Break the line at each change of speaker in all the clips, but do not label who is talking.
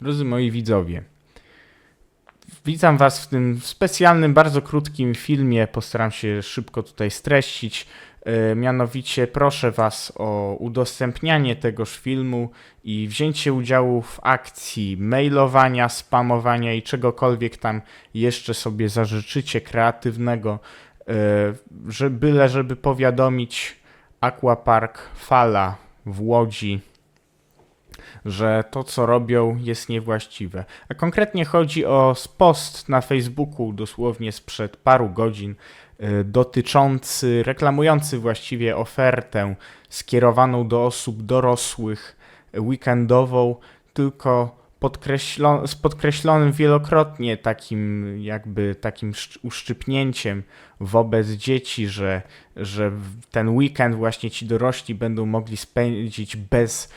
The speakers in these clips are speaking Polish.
Drodzy moi widzowie, witam Was w tym specjalnym, bardzo krótkim filmie. Postaram się szybko tutaj streścić. E, Mianowicie proszę Was o udostępnianie tegoż filmu i wzięcie udziału w akcji mailowania, spamowania i czegokolwiek tam jeszcze sobie zażyczycie kreatywnego, e, że byle żeby powiadomić Aquapark Fala w Łodzi, że to, co robią, jest niewłaściwe. A konkretnie chodzi o post na Facebooku dosłownie sprzed paru godzin, y, dotyczący, reklamujący właściwie ofertę skierowaną do osób dorosłych, weekendową, tylko z podkreślonym wielokrotnie takim jakby takim szcz- uszczypnięciem wobec dzieci, że, że ten weekend właśnie ci dorośli będą mogli spędzić bez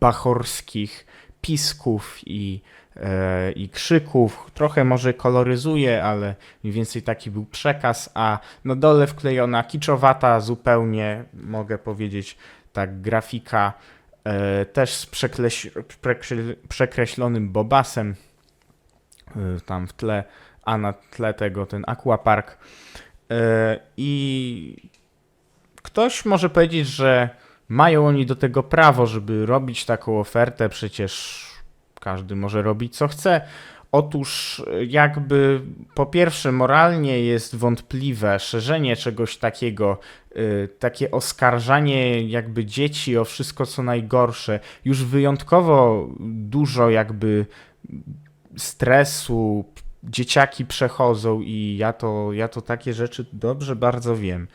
bachorskich pisków i, e, i krzyków. Trochę może koloryzuje, ale mniej więcej taki był przekaz, a na dole wklejona kiczowata zupełnie, mogę powiedzieć, tak grafika też z przekreślonym bobasem e, tam w tle, a na tle tego ten aquapark. E, I ktoś może powiedzieć, że mają oni do tego prawo, żeby robić taką ofertę, przecież każdy może robić co chce. Otóż e, jakby po pierwsze moralnie jest wątpliwe szerzenie czegoś takiego, y, takie oskarżanie jakby dzieci o wszystko co najgorsze, już wyjątkowo dużo jakby stresu dzieciaki przechodzą i ja to, ja to takie rzeczy dobrze bardzo wiem,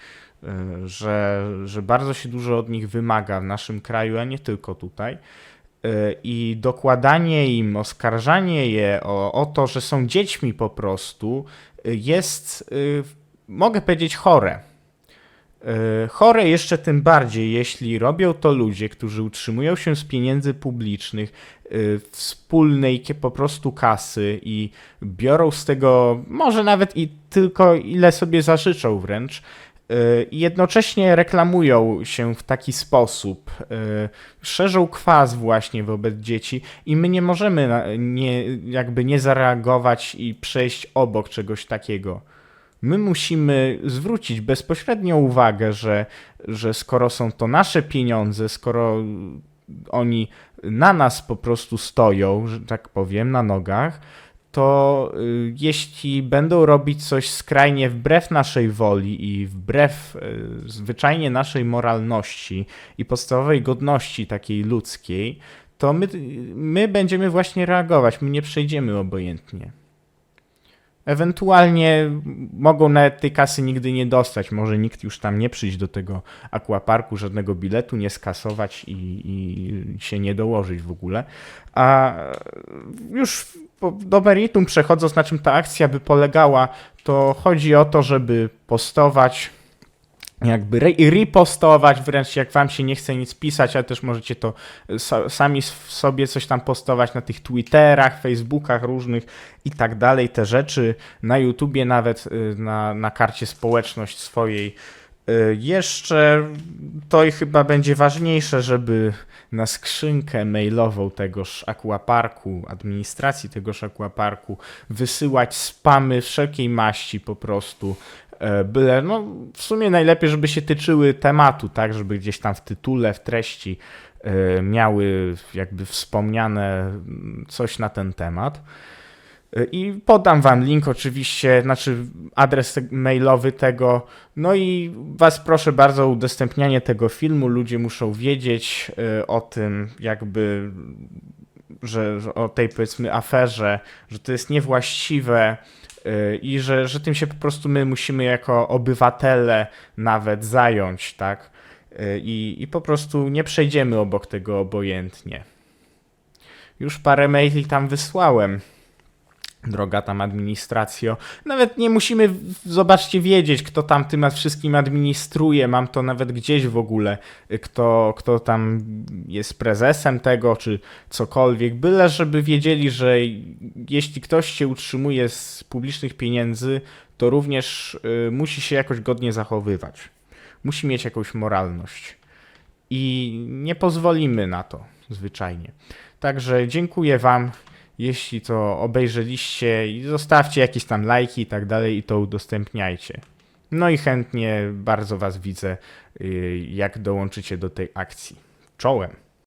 y, że, że bardzo się dużo od nich wymaga w naszym kraju, a nie tylko tutaj. Y, I dokładanie im, oskarżanie je o, o to, że są dziećmi po prostu, y, jest, y, mogę powiedzieć, chore. Chore jeszcze tym bardziej, jeśli robią to ludzie, którzy utrzymują się z pieniędzy publicznych, wspólnej po prostu kasy i biorą z tego może nawet i tylko ile sobie zażyczą wręcz. Y, I jednocześnie reklamują się w taki sposób, y, szerzą kwas właśnie wobec dzieci i my nie możemy nie, jakby nie zareagować i przejść obok czegoś takiego. My musimy zwrócić bezpośrednią uwagę, że, że skoro są to nasze pieniądze, skoro oni na nas po prostu stoją, że tak powiem, na nogach, to y, jeśli będą robić coś skrajnie wbrew naszej woli i wbrew y, zwyczajnie naszej moralności i podstawowej godności takiej ludzkiej, to my, my będziemy właśnie reagować, my nie przejdziemy obojętnie. Ewentualnie mogą nawet tej kasy nigdy nie dostać. Może nikt już tam nie przyjść do tego aquaparku, żadnego biletu nie skasować i, i się nie dołożyć w ogóle. A już do meritum przechodząc, na czym ta akcja by polegała, to chodzi o to, żeby postować jakby re- repostować, wręcz jak wam się nie chce nic pisać, ale też możecie to so, sami sobie coś tam postować na tych Twitterach, Facebookach różnych i tak dalej, te rzeczy, na YouTubie nawet, y, na, na karcie społeczność swojej. Y, Jeszcze to i chyba będzie ważniejsze, żeby na skrzynkę mailową tegoż aquaparku, administracji tegoż aquaparku wysyłać spamy wszelkiej maści po prostu, E, byle, no w sumie najlepiej, żeby się tyczyły tematu, tak, żeby gdzieś tam w tytule, w treści e, miały jakby wspomniane mm, coś na ten temat. E, I podam wam link oczywiście, znaczy adres mailowy tego. No i was proszę bardzo o udostępnianie tego filmu. Ludzie muszą wiedzieć e, o tym, jakby, że, o tej powiedzmy aferze, że to jest niewłaściwe y, i że, że tym się po prostu my musimy jako obywatele nawet zająć, tak? Y, I, I po prostu nie przejdziemy obok tego obojętnie. Już parę maili tam wysłałem. Droga tam administracjo. Nawet nie musimy, zobaczcie, wiedzieć, kto tam tym wszystkim administruje. Mam to nawet gdzieś w ogóle, y, kto, kto tam jest prezesem tego, czy cokolwiek. Byle, żeby wiedzieli, że jeśli ktoś się utrzymuje z publicznych pieniędzy, to również y, musi się jakoś godnie zachowywać. Musi mieć jakąś moralność. I nie pozwolimy na to, zwyczajnie. Także dziękuję Wam Jeśli to obejrzeliście zostawcie jakieś tam lajki i tak dalej i to udostępniajcie. No i chętnie bardzo Was widzę, y, jak dołączycie do tej akcji. Czołem!